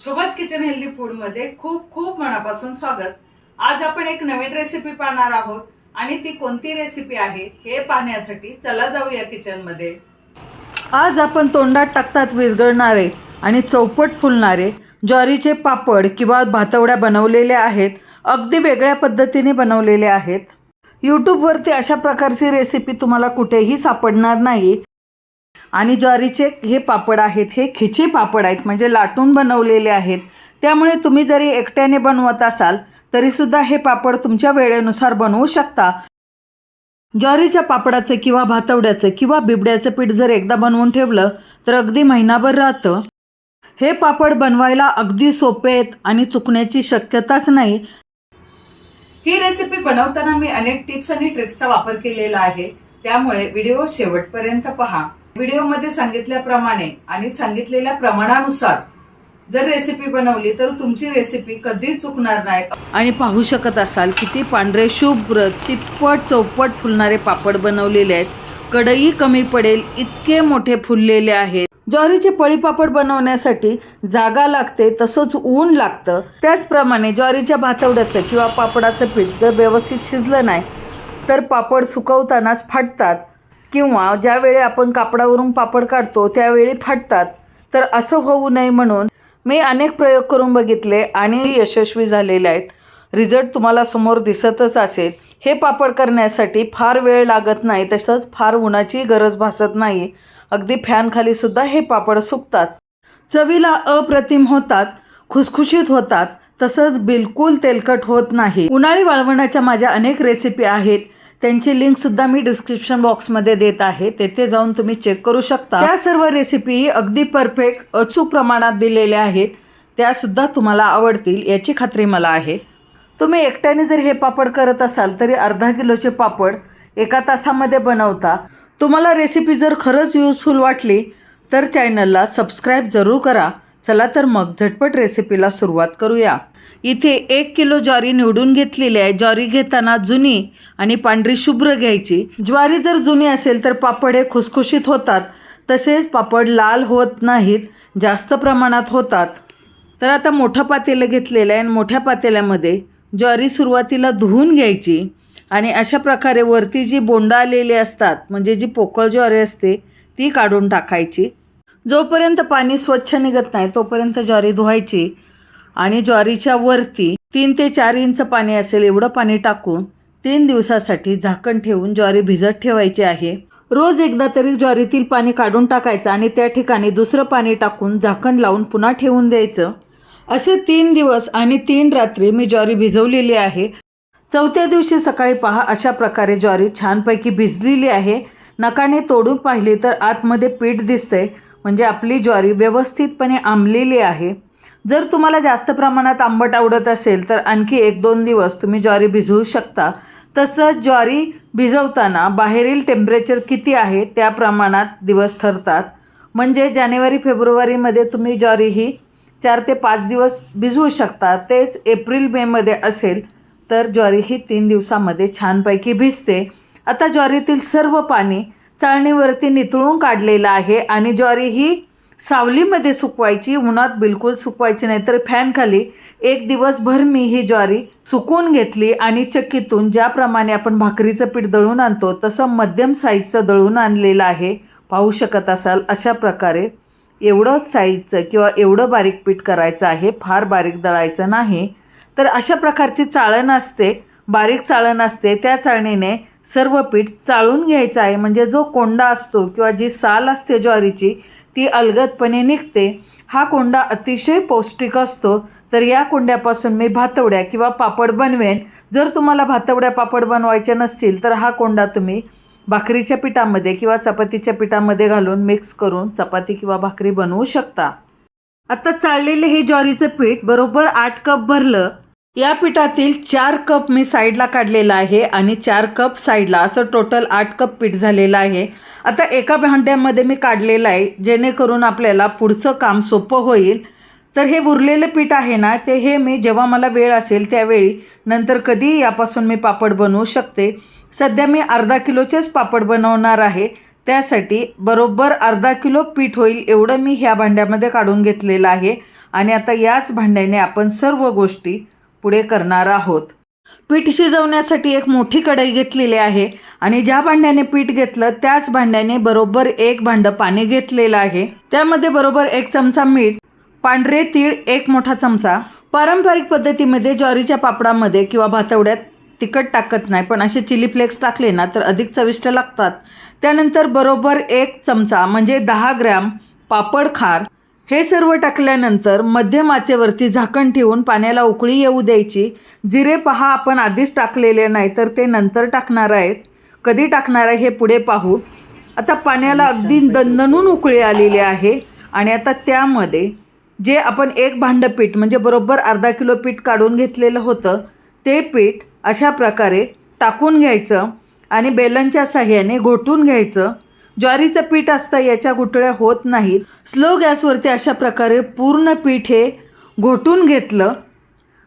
शोभाच kitchen healthy फूडमध्ये खूप खूप मनापासून स्वागत. आज आपण एक नवीन रेसिपी पाहणार आहोत आणि ती कोणती रेसिपी आहे हे पाहण्यासाठी चला जाऊया किचनमध्ये आज आपण तोंडात टाकतात विरघळणारे आणि चौपट फुलणारे ज्वारीचे पापड किंवा भातवड्या बनवलेल्या आहेत अगदी वेगळ्या पद्धतीने बनवलेले आहेत. यूट्यूबवरती अशा प्रकारची रेसिपी तुम्हाला कुठेही सापडणार नाही. आणि ज्वारीचे हे पापड आहेत हे खिचे पापड आहेत म्हणजे लाटून बनवलेले आहेत. त्यामुळे तुम्ही जरी एकट्याने बनवत असाल तरीसुद्धा हे पापड तुमच्या वेळेनुसार बनवू शकता. ज्वारीच्या पापडाचे किंवा भातवड्याचं किंवा बिबड्याचं पीठ जर एकदा बनवून ठेवलं तर अगदी महिनाभर राहतं. हे पापड बनवायला अगदी सोपे आहेत आणि चुकण्याची शक्यताच नाही. ही रेसिपी बनवताना मी अनेक टिप्स आणि ट्रिक्सचा वापर केलेला आहे. त्यामुळे व्हिडिओ शेवटपर्यंत पहा. व्हिडिओमध्ये सांगितल्याप्रमाणे आणि सांगितलेल्या प्रमाणानुसार जर रेसिपी बनवली तर तुमची रेसिपी कधीच चुकणार नाही. आणि पाहू शकत असाल किती पांढरे शुभ्र तिप्पट चौपट फुलणारे पापड बनवलेले आहेत. कढई कमी पडेल इतके मोठे फुललेले आहेत. ज्वारीचे पळीपापड बनवण्यासाठी जागा लागते तसंच ऊन लागतं. त्याचप्रमाणे ज्वारीच्या भातवड्याचं किंवा पापडाचं पीठ जर व्यवस्थित शिजलं नाही तर पापड सुकवतानाच फाटतात. किंवा ज्यावेळी आपण कापडावरून पापड काढतो त्यावेळी फाटतात. तर असं होऊ नये म्हणून मी अनेक प्रयोग करून बघितले आणि यशस्वी झालेले आहेत. रिझल्ट तुम्हाला समोर दिसतच असेल. हे पापड करण्यासाठी फार वेळ लागत नाही तसंच फार उन्हाची गरज भासत नाही. अगदी फॅनखाली सुद्धा हे पापड सुकतात. चवीला अप्रतिम होतात खुसखुशीत होतात तसंच बिलकुल तेलकट होत नाही. उन्हाळी वाळवणाच्या माझ्या अनेक रेसिपी आहेत. त्यांची लिंक सुद्धा मी डिस्क्रिप्शन बॉक्समध्ये देत आहे. तेथे जाऊन तुम्ही चेक करू शकता. त्या सर्व रेसिपी अगदी परफेक्ट अचूक प्रमाणात दिलेल्या आहेत. त्यासुद्धा तुम्हाला आवडतील याची खात्री मला आहे. तुम्ही एकट्याने जर हे पापड करत असाल तरी अर्धा किलोचे पापड एका तासामध्ये बनवता. तुम्हाला रेसिपी जर खरंच युजफुल वाटली तर चॅनलला सबस्क्राईब जरूर करा. चला तर मग झटपट रेसिपीला सुरुवात करूया. इथे एक किलो ज्वारी निवडून घेतलेली आहे. ज्वारी घेताना जुनी आणि पांढरी शुभ्र घ्यायची. ज्वारी जर जुनी असेल तर पापड हे खुसखुशीत होतात. तसेच पापड लाल होत नाहीत जास्त प्रमाणात होतात. तर आता मोठं पातेलं घेतलेलं आहे आणि मोठ्या पातेल्यामध्ये ज्वारी सुरुवातीला धुवून घ्यायची आणि अशा प्रकारे वरती जी बोंडा आलेली असतात म्हणजे जी पोकळ ज्वारी असते ती काढून टाकायची. जोपर्यंत पाणी स्वच्छ निघत नाही तोपर्यंत ज्वारी धुवायची. आणि ज्वारीच्या वरती तीन ते चार इंच पाणी असेल एवढं पाणी टाकून तीन दिवसासाठी झाकण ठेवून ज्वारी भिजत ठेवायची आहे. रोज एकदा तरी ज्वारीतील पाणी काढून टाकायचं आणि त्या ठिकाणी दुसरं पाणी टाकून झाकण लावून पुन्हा ठेवून द्यायचं. असे तीन दिवस आणि तीन रात्री मी ज्वारी भिजवलेली आहे. चौथ्या दिवशी सकाळी पहा अशा प्रकारे ज्वारी छानपैकी भिजलेली आहे. नकाने तोडून पाहिली तर आतमध्ये पीठ दिसतंय म्हणजे आपली ज्वारी व्यवस्थितपणे आंबलेली आहे. जर तुम्हाला जास्त प्रमाणात आंबट आवडत असेल तर आणखी एक दोन दिवस तुम्ही ज्वारी भिजवू शकता. तसंच ज्वारी भिजवताना बाहेरील टेम्परेचर किती आहे त्या प्रमाणात दिवस ठरतात. म्हणजे जानेवारी फेब्रुवारीमध्ये तुम्ही ज्वारी ही चार ते पाच दिवस भिजवू शकता. तेच एप्रिल मेमध्ये असेल तर ज्वारी ही तीन दिवसामध्ये छानपैकी भिजते. आता ज्वारीतील सर्व पाणी चाळणीवरती नितळून काढलेलं आहे आणि ज्वारी ही सावलीमध्ये सुकवायची उन्हात बिलकुल सुकवायची नाही तर फॅनखाली एक दिवसभर मी ही ज्वारी सुकून घेतली आणि चक्कीतून ज्याप्रमाणे आपण भाकरीचं पीठ दळून आणतो तसं मध्यम साईजचं दळून आणलेलं आहे. पाहू शकत असाल अशा प्रकारे एवढं साईजचं किंवा एवढं बारीक पीठ करायचं आहे फार बारीक दळायचं नाही. तर अशा प्रकारची चाळण असते बारीक चाळण असते. त्या चाळणीने सर्व पीठ चाळून घ्यायचं आहे. म्हणजे जो कोंडा असतो किंवा जी साल असते ज्वारीची ती अलगदपणे निघते. हा कोंडा अतिशय पौष्टिक असतो. तर या कोंड्यापासून मी भातवड्या किंवा पापड बनवेन. जर तुम्हाला भातवड्या पापड बनवायचे नसतील तर हा कोंडा तुम्ही भाकरीच्या पिठामध्ये किंवा चपातीच्या पिठामध्ये घालून मिक्स करून चपाती किंवा भाकरी बनवू शकता. आता चाळलेले हे ज्वारीचं पीठ बरोबर आठ कप भरलं. या पिठातील चार कप मी साईडला काढलेला आहे आणि चार कप साईडला असं टोटल आठ कप पीठ झालेलं आहे. आता एका भांड्यामध्ये मी काढलेलं आहे जेणेकरून आपल्याला पुढचं काम सोपं होईल. तर हे उरलेलं पीठ आहे ना ते हे मी जेव्हा मला वेळ असेल त्यावेळी नंतर कधी यापासून मी पापड बनवू शकते. सध्या मी अर्धा किलोचेच पापड बनवणार आहे त्यासाठी बरोबर अर्धा किलो पीठ होईल एवढं मी ह्या भांड्यामध्ये काढून घेतलेलं आहे. आणि आता याच भांड्याने आपण सर्व गोष्टी पुढे करणार आहोत. पीठ शिजवण्यासाठी एक मोठी कढई घेतलेली आहे आणि ज्या भांड्याने पीठ घेतलं त्याच भांड्याने बरोबर एक भांडं पाणी घेतलेलं आहे. त्यामध्ये बरोबर एक चमचा मीठ पांढरे तीळ एक मोठा चमचा. पारंपरिक पद्धतीमध्ये ज्वारीच्या पापडामध्ये किंवा भातवड्यात तिखट टाकत नाही पण असे चिली फ्लेक्स टाकले ना तर अधिक चविष्ट लागतात. त्यानंतर बरोबर एक चमचा म्हणजे दहा ग्रॅम पापड खार हे सर्व टाकल्यानंतर मध्यमाचेवरती झाकण ठेवून पाण्याला उकळी येऊ द्यायची. जिरे पहा आपण आधीच टाकलेले नाही तर ते नंतर टाकणार आहेत. कधी टाकणार आहे हे पुढे पाहू. आता पाण्याला अगदी दणदणून उकळी आलेली आहे आणि आता त्यामध्ये जे आपण एक भांडं पीठ म्हणजे बरोबर अर्धा किलो पीठ काढून घेतलेलं होतं ते पीठ अशा प्रकारे टाकून घ्यायचं आणि बेलनच्या साह्याने घोटून घ्यायचं. ज्वारीचं पीठ असतं याच्या गुटळ्या होत नाहीत. स्लो गॅसवरती अशा प्रकारे पूर्ण पीठ हे घोटून घेतलं.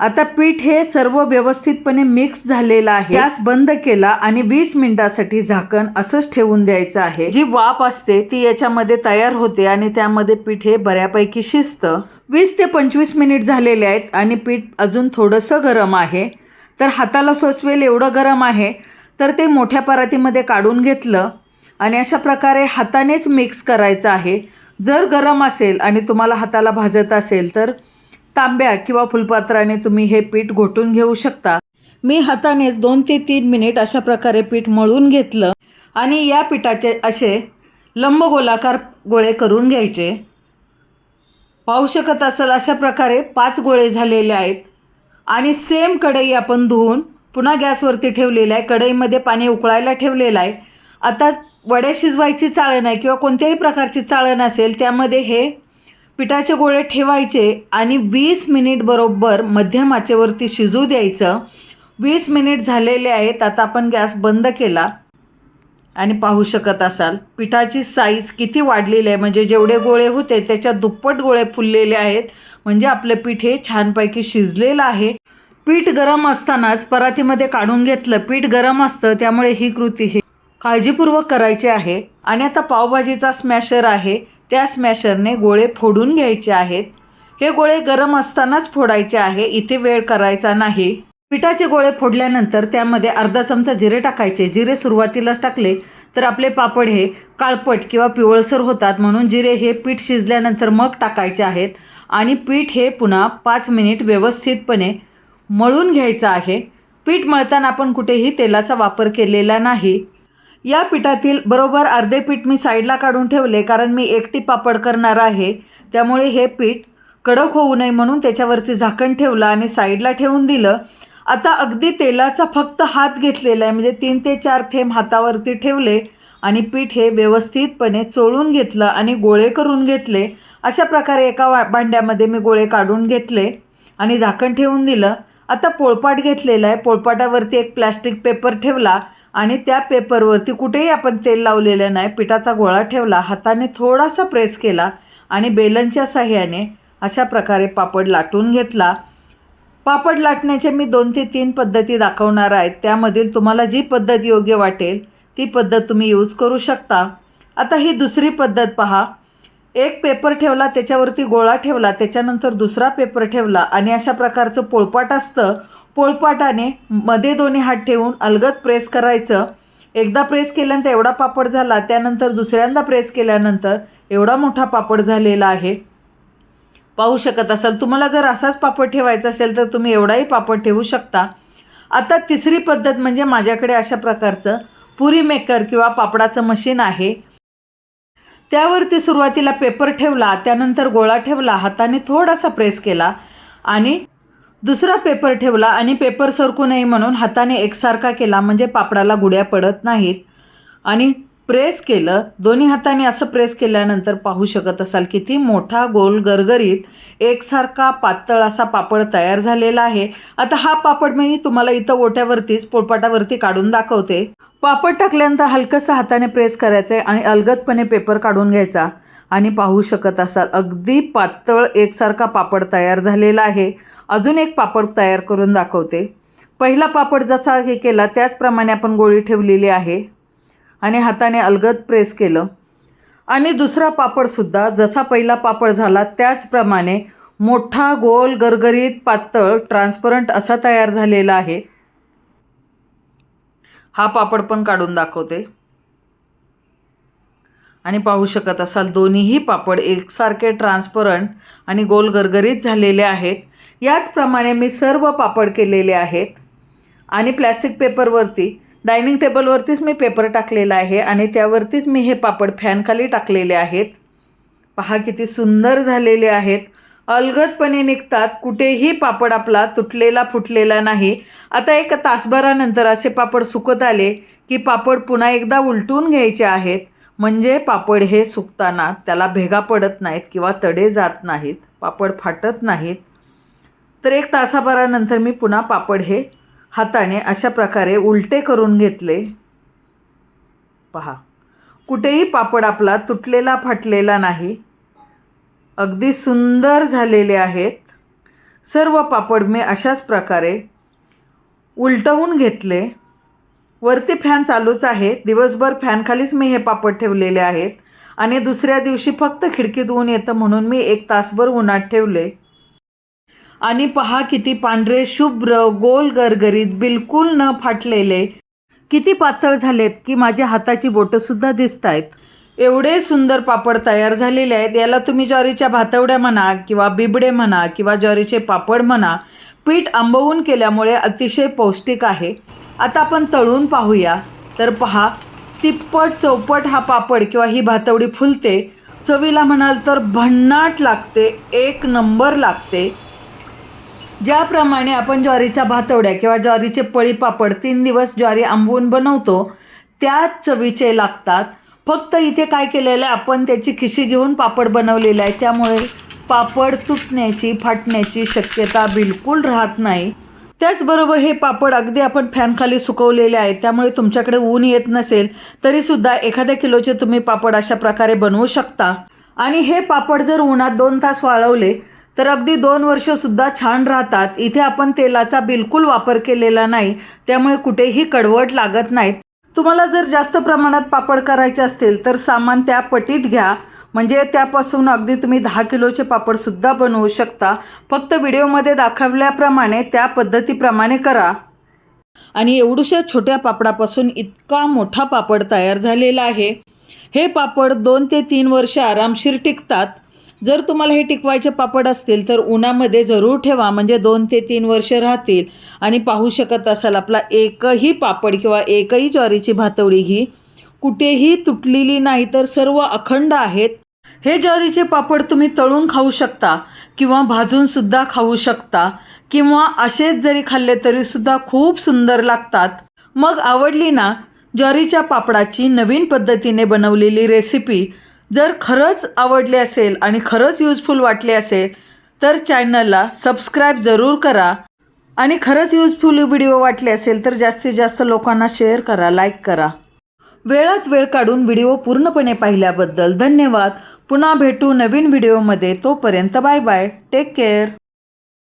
आता पीठ हे सर्व व्यवस्थितपणे मिक्स झालेलं आहे. गॅस बंद केला आणि वीस मिनिटासाठी झाकण असंच ठेवून द्यायचं आहे. जी वाफ असते ती याच्यामध्ये तयार होते आणि त्यामध्ये पीठ हे बऱ्यापैकी शिजतं. वीस ते पंचवीस मिनिट झालेले आहेत आणि पीठ अजून थोडंसं गरम आहे. तर हाताला सोसवेल एवढं गरम आहे. तर ते मोठ्या परातीमध्ये काढून घेतलं. आणि अशा प्रकारे हातानेच मिक्स करायचं आहे. जर गरम असेल आणि तुम्हाला हाताला भाजत असेल तर तांब्या किंवा फुलपात्राने तुम्ही हे पीठ घोटून घेऊ शकता. मी हातानेच दोन ते तीन मिनिट अशा प्रकारे पीठ मळून घेतलं आणि या पिठाचे असे लंबगोलाकार गोळे करून घ्यायचे. पाहू शकत असाल अशा प्रकारे पाच गोळे झालेले आहेत. आणि सेम कढई आपण धुवून पुन्हा गॅसवरती ठेवलेलं आहे. कढईमध्ये पाणी उकळायला ठेवलेलं आहे. आता वड्या शिजवायची चाळण आहे किंवा कोणत्याही प्रकारची चाळण असेल त्यामध्ये हे पिठाचे गोळे ठेवायचे आणि वीस मिनिट बरोबर मध्यम आचेवरती शिजू द्यायचं. वीस मिनिट झालेले आहेत आता आपण गॅस बंद केला. आणि पाहू शकत असाल पिठाची साईज किती वाढलेली आहे. म्हणजे जेवढे गोळे होते त्याच्या दुप्पट गोळे फुललेले आहेत. म्हणजे आपलं पीठ हे छानपैकी शिजलेलं आहे. पीठ गरम असतानाच परातीमध्ये काढून घेतलं. पीठ गरम असतं त्यामुळे ही कृती हे काळजीपूर्वक करायचे आहे आणि आता पावभाजीचा स्मॅशर आहे. त्या स्मॅशरने गोळे फोडून घ्यायचे आहेत. हे गोळे गरम असतानाच फोडायचे आहे. इथे वेळ करायचा नाही. पिठाचे गोळे फोडल्यानंतर त्यामध्ये अर्धा चमचा जिरे टाकायचे. जिरे सुरुवातीलाच टाकले तर आपले पापड हे काळपट किंवा पिवळसर होतात. म्हणून जिरे हे पीठ शिजल्यानंतर मग टाकायचे आहेत आणि पीठ हे पुन्हा पाच मिनिट व्यवस्थितपणे मळून घ्यायचं आहे. पीठ मळताना आपण कुठेही तेलाचा वापर केलेला नाही. या पिठातील बरोबर अर्धे पीठ मी साईडला काढून ठेवले कारण मी एकटी पापड करणार आहे. त्यामुळे हे पीठ कडक होऊ नये म्हणून त्याच्यावरती झाकण ठेवलं आणि साईडला ठेवून दिलं. आता अगदी तेलाचा फक्त हात घेतलेला आहे म्हणजे तीन ते चार थेंब हातावरती ठेवले आणि पीठ हे व्यवस्थितपणे चोळून घेतलं आणि गोळे करून घेतले. अशा प्रकारे एका वा भांड्यामध्ये मी गोळे काढून घेतले आणि झाकण ठेवून दिलं. आता पोळपाट घेतलेला आहे. पोळपाटावरती एक प्लॅस्टिक पेपर ठेवला. आणि त्या पेपरवरती कुठेही आपण तेल लावलेलं नाही पिठाचा गोळा ठेवला हाताने थोडासा प्रेस केला आणि बेलनच्या साह्याने अशा प्रकारे पापड लाटून घेतला. पापड लाटण्याच्या मी दोन ते तीन पद्धती दाखवणार आहेत त्यामधील तुम्हाला जी पद्धत योग्य वाटेल ती पद्धत तुम्ही यूज करू शकता. आता ही दुसरी पद्धत पहा. एक पेपर ठेवला त्याच्यावरती गोळा ठेवला त्याच्यानंतर दुसरा पेपर ठेवला आणि अशा प्रकारचं पोळपाट असतं. पोळपाटाने मध्ये दोन्ही हात ठेवून अलगद प्रेस करायचं. एकदा प्रेस केल्यानंतर एवढा पापड झाला त्यानंतर दुसऱ्यांदा प्रेस केल्यानंतर एवढा मोठा पापड झालेला आहे. पाहू शकत असाल तुम्हाला जर असाच पापड ठेवायचा असेल तर तुम्ही एवढाही पापड ठेवू शकता. आता तिसरी पद्धत म्हणजे माझ्याकडे अशा प्रकारचं पुरी मेकर किंवा पापडाचं मशीन आहे. त्यावरती सुरुवातीला पेपर ठेवला त्यानंतर गोळा ठेवला हाताने थोडासा प्रेस केला आणि दुसरा पेपर ठेवला आणि पेपर सरकू नये म्हणून हाताने एकसारखा केला म्हणजे पापडाला गुड्या पडत नाहीत. आणि प्रेस केलं दोन्ही हाताने असं प्रेस केल्यानंतर पाहू शकत असाल किती मोठा गोल गरगरीत एकसारखा पातळ असा पापड तयार झालेला आहे. आता हा पापड मी तुम्हाला इथं ओट्यावरतीच पोळपाटावरती काढून दाखवते. पापड टाकल्यानंतर हलकंसं हाताने प्रेस करायचं आहे आणि अलगदपणे पेपर काढून घ्यायचा. आणि पाहू शकत असाल अगदी पातळ एकसारखा पापड तयार झालेला आहे. अजून एक पापड तयार करून दाखवते. पहिला पापड जसा हे केला त्याचप्रमाणे आपण गोळी ठेवलेली आहे. आणि हाताने अलगद प्रेस केलं. आणि दुसरा पापडसुद्धा जसा पहिला पापड झाला त्याचप्रमाणे मोठा गोल गरगरीत पातळ ट्रान्सपरंट असा तयार झालेला आहे. हा पापड पण काढून दाखवते. आणि पाहू शकत असाल दोन्हीही पापड एकसारखे ट्रान्सपरंट आणि गोल गरगरीत झालेले आहेत. याचप्रमाणे मी सर्व पापड केलेले आहेत. आणि प्लॅस्टिक पेपरवरती डायनिंग टेबलवरतीच मी पेपर टाकलेला आहे आणि त्यावरतीच मी हे पापड फॅनखाली टाकलेले आहेत. पहा किती सुंदर झालेले आहेत. अलगदपणे निघतात. कुठेही पापड आपला तुटलेला फुटलेला नाही. आता एक तासभरानंतर असे पापड सुकत आले की पापड पुन्हा एकदा उलटून घ्यायचे आहेत. म्हणजे पापड हे सुकताना त्याला भेगा पडत नाहीत किंवा तडे जात नाहीत. पापड फाटत नाहीत. तर एक तासाभरानंतर मी पुन्हा पापड हे हाताने अशा प्रकारे उलटे करून घेतले. पहा कुठेही पापड आपला तुटलेला फाटलेला नाही. अगदी सुंदर झालेले आहेत. सर्व पापड मी अशाच प्रकारे उलटवून घेतले. वरती फॅन चालूच आहे. दिवसभर फॅनखालीच मी हे पापड ठेवलेले आहेत. आणि दुसऱ्या दिवशी फक्त खिडकीत ऊन येतं म्हणून मी एक तासभर उन्हात ठेवले. आणि पहा किती पांढरे शुभ्र गोल गरगरीत बिलकुल न फाटलेले किती पातळ झालेत की माझ्या हाताची बोटंसुद्धा दिसत आहेत एवढे सुंदर पापड तयार झालेले आहेत. याला तुम्ही ज्वारीच्या भातवड्या म्हणा किंवा बिबडे म्हणा किंवा ज्वारीचे पापड म्हणा पीठ आंबवून केल्यामुळे अतिशय पौष्टिक आहे. आता आपण तळून पाहूया. तर पहा तिप्पट चौपट हा पापड किंवा ही भातवडी फुलते. चवीला म्हणाल तर भन्नाट लागते एक नंबर लागते. ज्याप्रमाणे आपण ज्वारीच्या भातवड्या किंवा ज्वारीचे पळी पापड तीन दिवस ज्वारी आंबवून बनवतो त्याच चवीचे लागतात. फक्त इथे काय केलेलं आहे आपण त्याची खिशी घेऊन पापड बनवलेला आहे. त्यामुळे पापड तुटण्याची फाटण्याची शक्यता बिलकुल राहत नाही. त्याचबरोबर हे पापड अगदी आपण फॅनखाली सुकवलेले आहेत त्यामुळे तुमच्याकडे ऊन येत नसेल तरीसुद्धा एखाद्या किलोचे तुम्ही पापड अशा प्रकारे बनवू शकता. आणि हे पापड जर उन्हात दोन तास वाळवले तर अगदी दोन वर्षसुद्धा छान राहतात. इथे आपण तेलाचा बिलकुल वापर केलेला नाही. त्यामुळे कुठेही कडवट लागत नाहीत. तुम्हाला जर जास्त प्रमाणात पापड करायचे असतील तर सामान त्या पटीत घ्या. म्हणजे त्यापासून अगदी तुम्ही दहा किलोचे पापडसुद्धा बनवू शकता. फक्त व्हिडिओमध्ये दाखवल्याप्रमाणे त्या पद्धतीप्रमाणे करा. आणि एवढूशा छोट्या पापडापासून इतका मोठा पापड तयार झालेला आहे. हे पापड दोन ते तीन वर्ष आरामशीर टिकतात. जर तुम्हाला हे टिकवायचे पापड असतील तर उन्हामध्ये जरूर ठेवा. म्हणजे दोन ते तीन वर्ष राहतील. आणि पाहू शकत असाल आपला एकही पापड किंवा एकही ज्वारीची भातवडी ही कुठेही तुटलेली नाही तर सर्व अखंड आहेत. हे ज्वारीचे पापड तुम्ही तळून खाऊ शकता किंवा भाजूनसुद्धा खाऊ शकता किंवा असेच जरी खाल्ले तरीसुद्धा खूप सुंदर लागतात. मग आवडली ना ज्वारीच्या पापडाची नवीन पद्धतीने बनवलेली रेसिपी जर खरंच आवडले असेल आणि खरंच युजफुल वाटले असेल तर चॅनलला सबस्क्राईब जरूर करा. आणि खरंच युजफुल व्हिडिओ वाटले असेल तर जास्तीत जास्त लोकांना शेअर करा लाईक करा. वेळात वेळ काढून व्हिडिओ पूर्णपणे पाहिल्याबद्दल धन्यवाद. पुन्हा भेटू नवीन व्हिडिओमध्ये तोपर्यंत बाय बाय टेक केअर